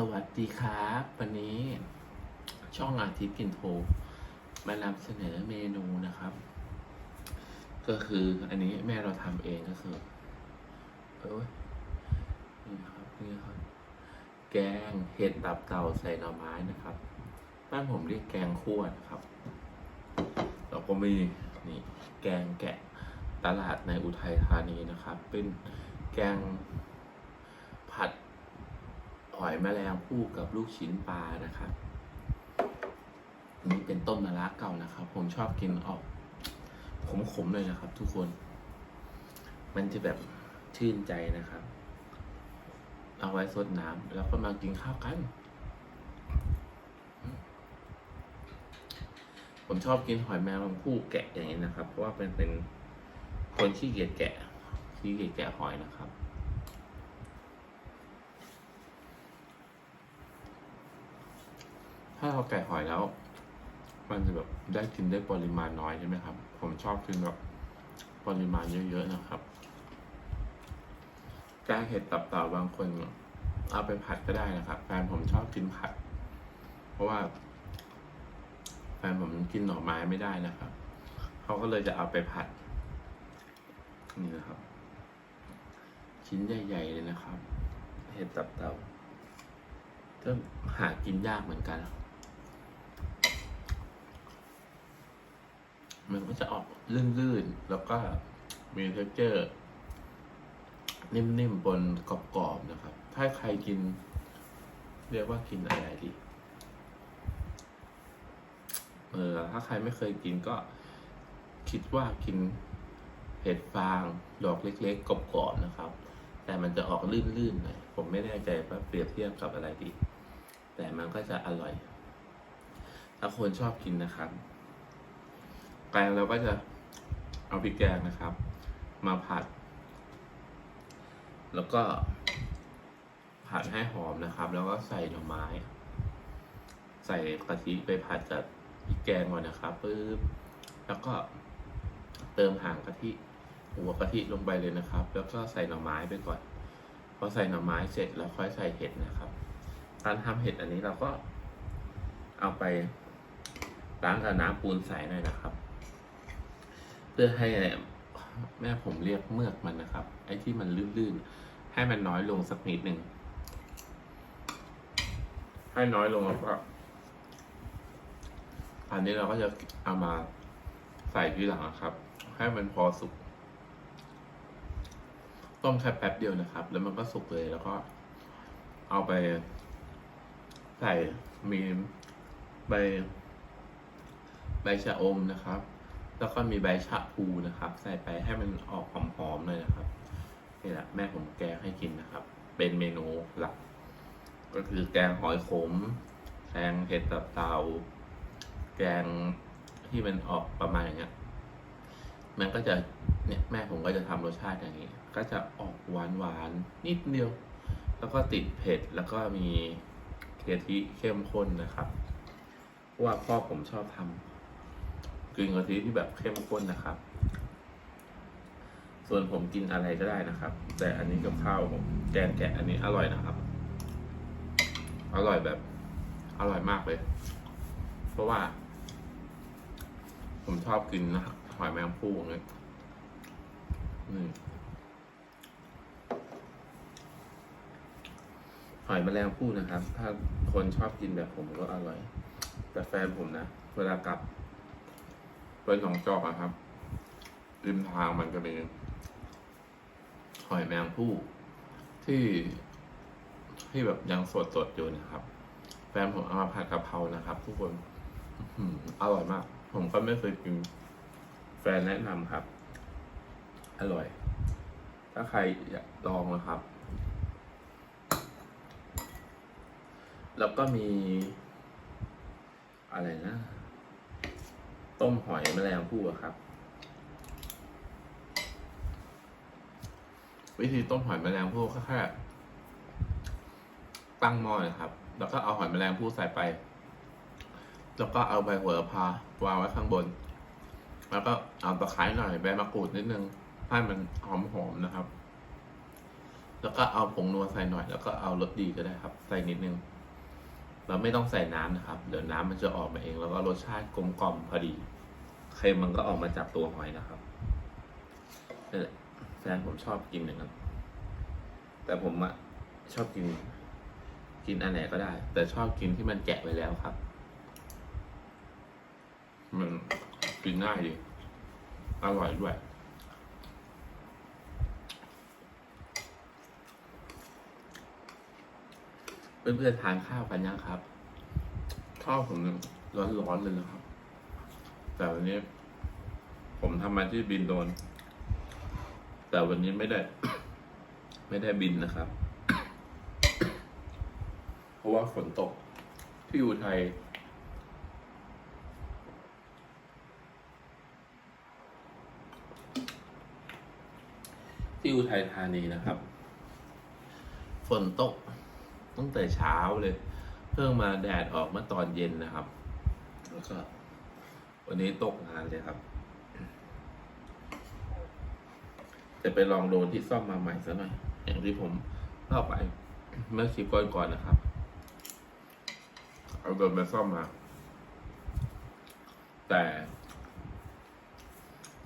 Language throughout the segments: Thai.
สวัสดีครับ วันนี้ช่องอาทิตย์กินโทมานำเสนอเมนูนะครับ ก็คืออันนี้แม่เราทำเองก็คือเอ้ยนี่ครับนี่ครับ แกงเห็ดตับเต่าใส่หน่อไม้นะครับ บ้านผมเรียกแกงคั่วนะครับแล้วก็มีนี่แกงแกะตลาดในอุทัยธานีนะครับ เป็นแกง แมลงภู่กับลูกชิ้นปลานะครับนนี้เป็นต้นมะระเก่านะครับ ผมชอบกินออกขมๆเลยนะครับ ทุกคน มันจะแบบชื่นใจนะครับ เอาไว้สดน้ำแล้วก็มากินข้าวกัน ผมชอบกินหอยแมลงภู่แกะอย่างนี้นะครับ เพราะว่าเป็นเป็นคนขี้เกียจแกะขี้เกียจแกะหอยนะครับาเราแกะหอยแล้ว มันจะแบบได้กินได้ปริมาณน้อยใช่ไหมครับ ผมชอบกินแบบปริมาณเยอะๆนะครับแกงเห็ดตับเต่าบางคนเอาไปผัดก็ได้นะครับแฟนผมชอบกินผัด เพราะว่าแฟนผมกินหน่อไม้ไม่ได้นะครับเขาก็เลยจะเอาไปผัด นี่นะครับ ชิ้นใหญ่ๆเลยนะครับ เห็ดตับเต่าก็หากินยากเหมือนกัน มันก็จะออกลื่นๆ แล้วก็มีเทคเจอร์ นิ่มๆ บนกรอบๆ นะครับ ถ้าใครกิน เรียกว่ากินอะไรดี เออ ถ้าใครไม่เคยกินก็คิดว่ากินเห็ดฟาง ดอกเล็กๆ กรอบๆ นะครับ แต่มันจะออกลื่นๆหน่อยผมไม่แน่ใจว่าเปรียบเทียบกับอะไรดี แต่มันก็จะอร่อย ถ้าคนชอบกินนะครับ แกงเราก็จะเอาพริกแกงนะครับ มาผัด แล้วก็ผัดให้หอมนะครับ แล้วก็ใส่หน่อไม้ ใส่กะทิไปผัดกับพริกแกงก่อนนะครับปึ๊บแล้วก็เติมหางกะทิหัวกะทิลงไปเลยนะครับ แล้วก็ใส่หน่อไม้ไปก่อนพอใส่หน่อไม้เสร็จแล้วค่อยใส่เห็ดนะครับ การทำเห็ดอันนี้เราก็เอาไปล้างกับน้ำปูนใสหน่อยนะครับ เพื่อให้แม่ผมเรียกเมือกมันนะครับ ไอ้ที่มันลื่นๆ ให้มันน้อยลงสักนิดหนึ่ง ให้น้อยลงแล้วก็อันนี้เราก็จะเอามาใส่ที่หลังนะครับ ให้มันพอสุก ต้มแค่แป๊บเดียวนะครับ แล้วมันก็สุกเลยแล้วก็ เอาไป ใส่มีใบใบชะอมนะครับ แล้วก็มีใบชะพูนะครับ ใส่ไปให้มันออกหอมๆเลยนะครับนี่แหละแม่ผมแกงให้กินนะครับ เป็นเมนูหลัก ก็คือแกงหอยขมแกงเห็ดตับเตา แกงที่มันออกประมาณอย่างเงี้ยมันก็จะเนี่ยแม่ผมก็จะทำรสชาติอย่างนี้ ก็จะออกหวานหวานๆนิดเดียว แล้วก็ติดเผ็ดแล้วก็มีกะทิเข้มข้นนะครับเพราะว่าพ่อผมชอบทำ กึ่งกะทิที่แบบเข้มข้นนะครับ ส่วนผมกินอะไรก็ได้นะครับ แต่อันนี้กับข้าวผมแกงแกะอันนี้อร่อยนะครับ อร่อยแบบ อร่อยมากเลย เพราะว่า ผมชอบกินนะหอยแมงภู่เงี้ยนี่หอยแมลงภู่นะครับ ถ้าคนชอบกินแบบผมก็อร่อย แต่แฟนผมนะ เวลากลับ ไปหนองจอกอะครับ ริมทางมันจะมีหอยแมงภู่ที่ที่แบบยังสดสดๆอยู่นะครับ แฟนผมเอามาผัดกะเพรานะครับ ทุกคนอื้อหืออร่อยมาก ผมก็ไม่เคยกิน แฟนแนะนำครับ อร่อย ถ้าใครอยากลองนะครับ แล้วก็มี อะไรนะ ต้มหอยแมลงภู่อะครับ วิธีต้มหอยแมลงภู่ก็แค่ตั้งหม้อนะครับ แล้วก็เอาหอยแมลงภู่ใส่ไป แล้วก็เอาใบโหัวละพาวางไว้ข้างบน แล้วก็เอาตะไคร้หน่อยใบมะกรูดนิดนึงให้มันหอมๆนะครับ แล้วก็เอาผงนัวใส่หน่อย แล้วก็เอารสดีก็ได้ครับ ใส่นิดนึง เราไม่ต้องใส่น้ำนะครับ เดี๋ยวน้ำมันจะออกมาเอง แล้วก็รสชาติกลมกล่อมพอดีเค็มมันก็ออกมาจากตัวหอยนะครับนี่แหละแฟนผมชอบกินอย่างนั้นแต่ผมอะชอบกิน กินอันไหนก็ได้ แต่ชอบกินที่มันแกะไว้แล้วครับ มันกินง่ายดีอร่อยด้วย เพื่อนๆทานข้าวกันยังครับข้าวผมร้อนๆเลยนะครับ แต่วันนี้ ผมทำมาที่บินโดน แต่วันนี้ไม่ได้ ไม่ได้บินนะครับ เพราะว่าฝนตกที่อุทัยที่อุทัยธานีนะครับ ฝนตก ตั้งแต่เช้าเลย เพิ่งมาแดดออกเมื่อตอนเย็นนะครับ แล้วก็ วันนี้ตกงานเลยครับ จะไปลองโดนที่ซ่อมมาใหม่ซะหน่อย อย่างที่ผมเล่าไป เมื่อคลิปก่อนๆนะครับ เอาโดนมาซ่อมมา แต่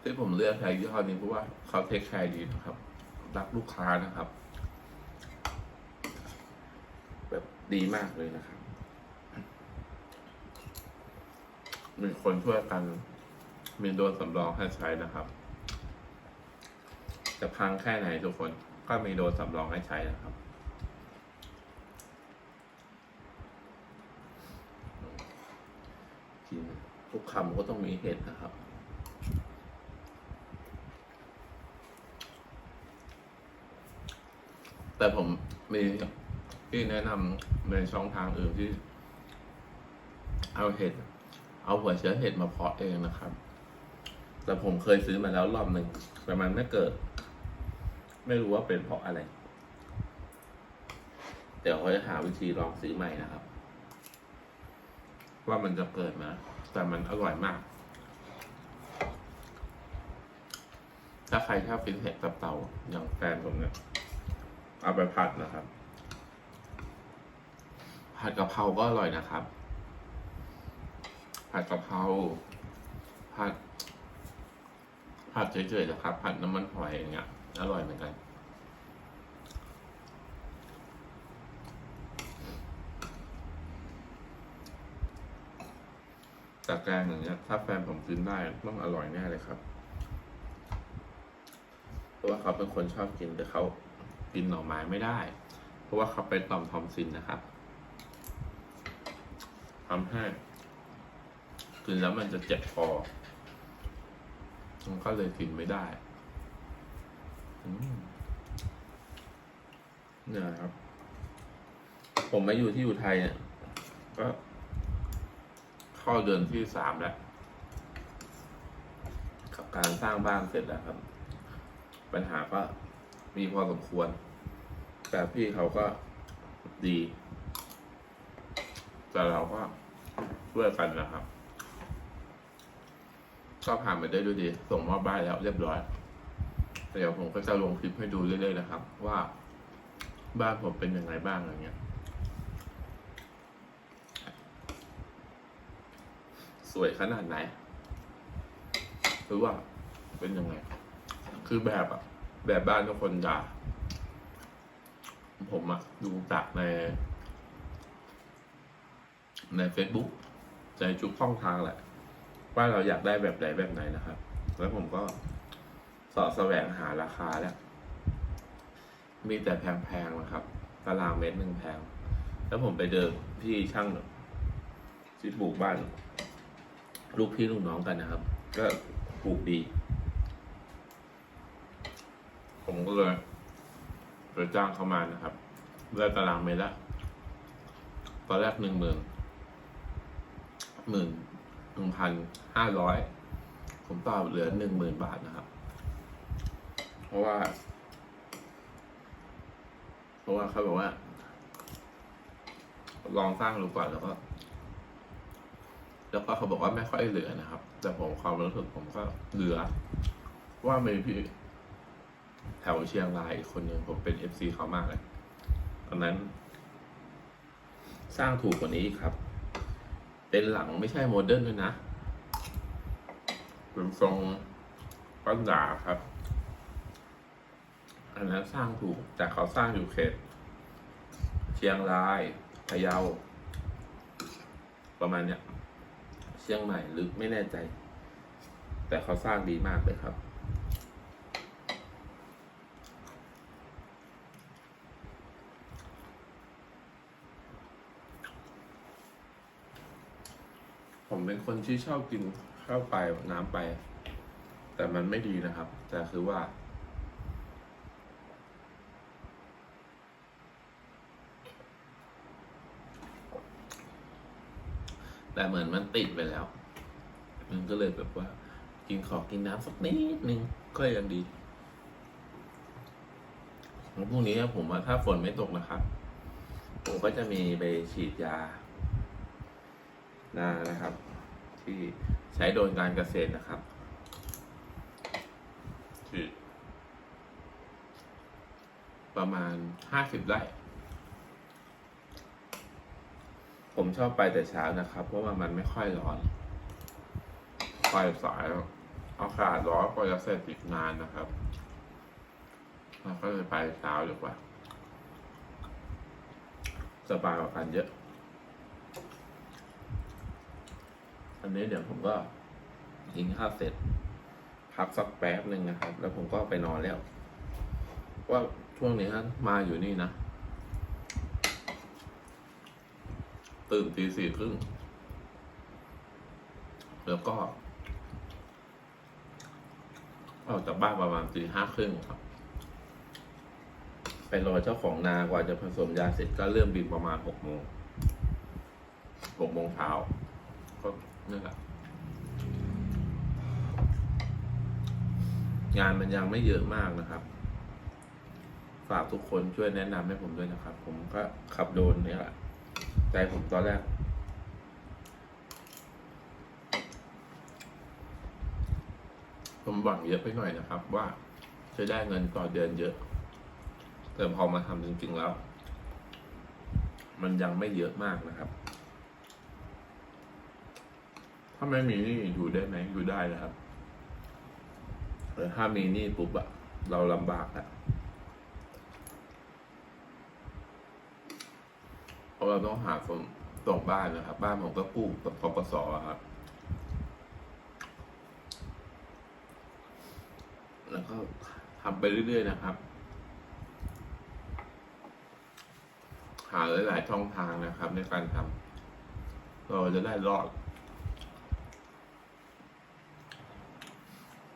ที่ผมเลือกใช้ยี่ห้อนี้เพราะว่าเขาเทคแคร์ดีนะครับ รักลูกค้านะครับ แบบ ดีมากเลยนะครับ มีคนช่วยกัน มีโดนสำรองให้ใช้นะครับ จะพังแค่ไหนทุกคน ก็มีโดนสำรองให้ใช้นะครับ กินทุกคำก็ต้องมีเห็ดนะครับแต่ผมมี ที่แนะนำในช่องทางอื่นที่ เอาเห็ด เอาหัวเชื้อเห็ดมาเพาะเองนะครับ แต่ผมเคยซื้อมาแล้วรอบหนึ่งแต่มันไม่เกิด ไม่รู้ว่าเป็นเพราะอะไร เดี๋ยวเขาจะหาวิธีลองซื้อใหม่นะครับ ว่ามันจะเกิดมาแต่มันอร่อยมาก ถ้าใครชอบกินเห็ดตับเต่าอย่างแฟนผมเนี่ย เอาไปผัดนะครับ ผัดกะเพราก็อร่อยนะครับ ผัดกะเพราผัด ผัดเฉยๆนะครับ ผัดน้ำมันหอยอย่างเงี้ยอร่อยเหมือนกันแต่แกงอย่างเงี้ย ถ้าแฟนผมกินได้ต้องอร่อยแน่เลยครับ เพราะว่าเขาเป็นคนชอบกินแต่เขากินหน่อไม้ไม่ได้ เพราะว่าเขาเป็นต่อมทอมซินนะครับ ทำให้กินแล้วมันจะเจ็บคอมันก็เลยกินไม่ได้เนี่ยครับ ผมมาอยู่ที่อุทัยเนี่ย ก็เข้าเดือนที่สามแล้ว กับการสร้างบ้านเสร็จแล้วครับ ปัญหาก็มีพอสมควร แต่พี่เขาก็ดี แต่เราก็ ช่วยกันนะครับก็ผ่านไปได้ด้วยดี ส่งมอบบ้านแล้วเรียบร้อย เดี๋ยวผมก็จะลงคลิปให้ดูเรื่อยๆนะครับ ว่าบ้านผมเป็นยังไงบ้างอะไรเงี้ย สวยขนาดไหน หรือว่าเป็นยังไง คือแบบอะแบบบ้านทุกคนด่าผมอะดูจากใน ใน Facebook ในทุกช่องทางแหละ ว่าเราอยากได้แบบไหนแบบไหนนะครับ แล้วผมก็สาะแสวงหาราคาแล้ว มีแต่แพงๆนะครับ ตารางเมตรหนึ่งแพง แล้วผมไปเดินที่ช่างที่ปลูกบ้าน ลูกพี่ลูกน้องกันนะครับ ก็ปลูกดี ผมก็เลยไปจ้างเขามานะครับได้ตารางเมตรละตอนแรกหนึ่งหมื่น หมื่นหนึ่งพันห้าร้อยผมต่อเหลือหนึ่งหมื่นบาทนะครับ เพราะว่า เพราะว่าเขาบอกว่า ลองสร้างดูก่อนแล้วก็ แล้วก็เขาบอกว่าไม่ค่อยเหลือนะครับ แต่ผมความรู้สึกผมก็เหลือ ว่ามีพี่แถวเชียงรายอีกคนหนึ่งผมเป็นเอฟซีเขามากเลยตอนนั้น สร้างถูกกว่านี้ครับ เป็นหลังไม่ใช่โมเดิร์นด้วยนะเป็นทรงปันดาครับ อันนั้นสร้างถูก แต่เขาสร้างอยู่เขต เชียงรายพะเยา ประมาณเนี้ย เชียงใหม่หรือไม่แน่ใจ แต่เขาสร้างดีมากเลยครับ ผมเป็นคนที่ชอบกินข้าวไปน้ำไป แต่มันไม่ดีนะครับ แต่คือว่า แต่เหมือนมันติดไปแล้ว มันก็เลยแบบว่า กินขอกินน้ำสักนิดนึงก็ยังดีพรุ่งนี้ผมว่าถ้าฝนไม่ตกนะครับ ผมก็จะมีไปฉีดยา นานะครับ ที่ใช้โดนการเกษตรนะครับที่ประมาณห้าสิบไร่ผมชอบไปแต่เช้านะครับ เพราะว่ามันไม่ค่อยร้อนไปสายอากาศร้อนก็จะเสร็จอีกนานนะครับเราก็เลยไปเช้าดีกว่าสบายกว่ากันเยอะ อันนี้เดี๋ยวผมก็กินข้าวเสร็จ พักสักแป๊บหนึ่งนะครับ แล้วผมก็ไปนอนแล้ว ว่าช่วงนี้ฮะมาอยู่นี่นะ ตื่นตีสี่ครึ่งแล้วก็ออกจากบ้านประมาณตีห้าครึ่งครับ ไปรอเจ้าของนากว่าจะผสมยาเสร็จก็เริ่มบินประมาณหกโมงหกโมงเช้าก็ นั่นแหละงานมันยังไม่เยอะมากนะครับ ฝากทุกคนช่วยแนะนำให้ผมด้วยนะครับ ผมก็ขับโดนเนี่ยแหละใจผมตอนแรก ผมหวังเยอะไปหน่อยนะครับ ว่าจะได้เงินต่อเดือนเยอะ แต่พอมาทำจริงๆแล้ว มันยังไม่เยอะมากนะครับ ถ้าไม่มีนี่อยู่ได้ไหมอยู่ได้นะครับแต่ถ้ามีนี้ปุ๊บอะเราลำบากอะเพราะเราต้องหาคนส่งบ้านนะครับ บ้านผมก็กู้กับกปสอครับ แล้วก็ทำไปเรื่อยๆนะครับ หาหลายๆช่องทางนะครับ ในการทำเราจะได้รอด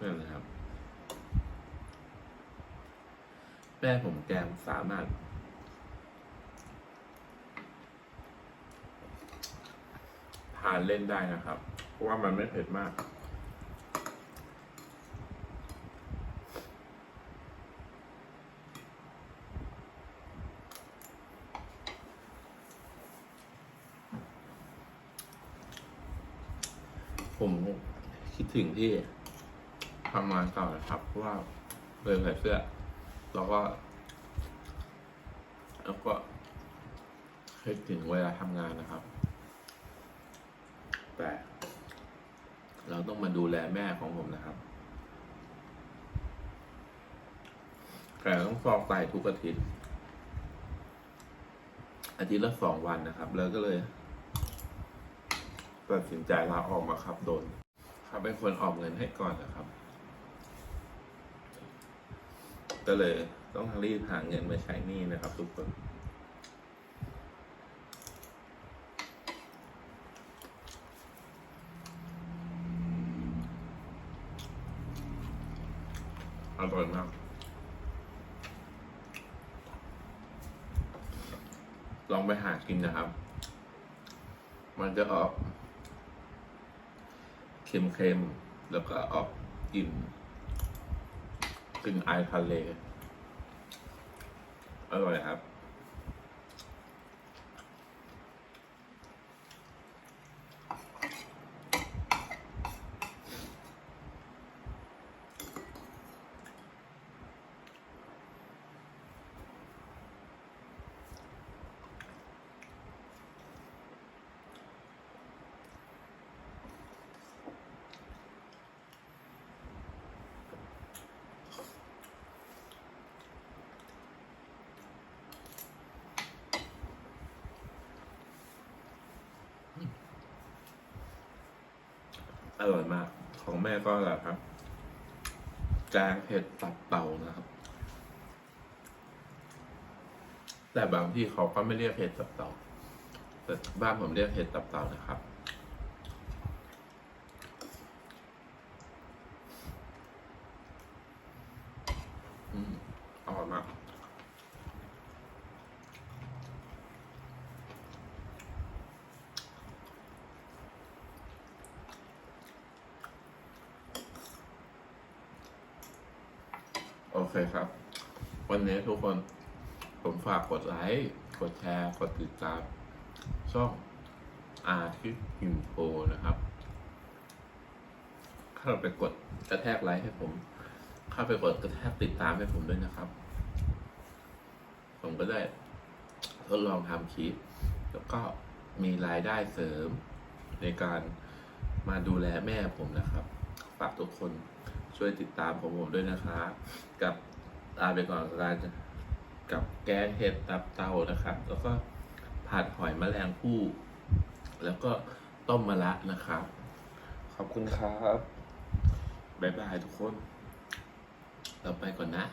นั่นนะครับ แม่ผมแกงสามารถ ทานเล่นได้นะครับ เพราะว่ามันไม่เผ็ดมาก ผมคิดถึงที่ ทำงานเก่านะครับ เพราะว่าเลยใส่เสื้อ แล้วก็ แล้วก็คิดถึงเวลาทำงานนะครับ แต่เราต้องมาดูแลแม่ของผมนะครับ แต่ต้องฟอกไตทุกอาทิตย์ อาทิตย์ละสองวันนะครับ แล้วก็เลยตัดสินใจลาออกมาครับโดนเขาเป็นคนออกเงินให้ก่อนนะครับ ก็เลยต้องรีบหาเงินมาใช้หนี้นะครับ ทุกคน อร่อยมาก ลองไปหากินนะครับ มันจะออก เค็มๆ แล้วก็ออกกลิ่น กึ่งไอทะเลอร่อยครับ ร่อยมาก ของแม่ก็อร่อยครับ แกงเห็ดตับเต่านะครับ แต่บางที่เขาก็ไม่เรียกเห็ดตับเต่า แต่บ้านผมเรียกเห็ดตับเต่านะครับอืมอร่อยมาก เคครับ วันนี้ทุกคนผมฝากกดไลค์กดแชร์กดติดตาม ช่องอาทิตย์อินโฟนะครับเข้าไปกดกระแทกไลค์ให้ผม เข้าไปกดกระแทกติดตามให้ผมด้วยนะครับ ผมก็ได้ทดลองทำคลิป แล้วก็มีรายได้เสริมในการมาดูแลแม่ผมนะครับ ฝากทุกคน ช่วยติดตามผมผมด้วยนะครับกับลาไปก่อนกับการกับแกงเห็ดตับเต่านะครับ แล้วก็ผัดหอยแมลงภู่แล้วก็ต้มมะระนะครับ ขอบคุณครับ บ๊ายบายทุกคน เราไปก่อนนะ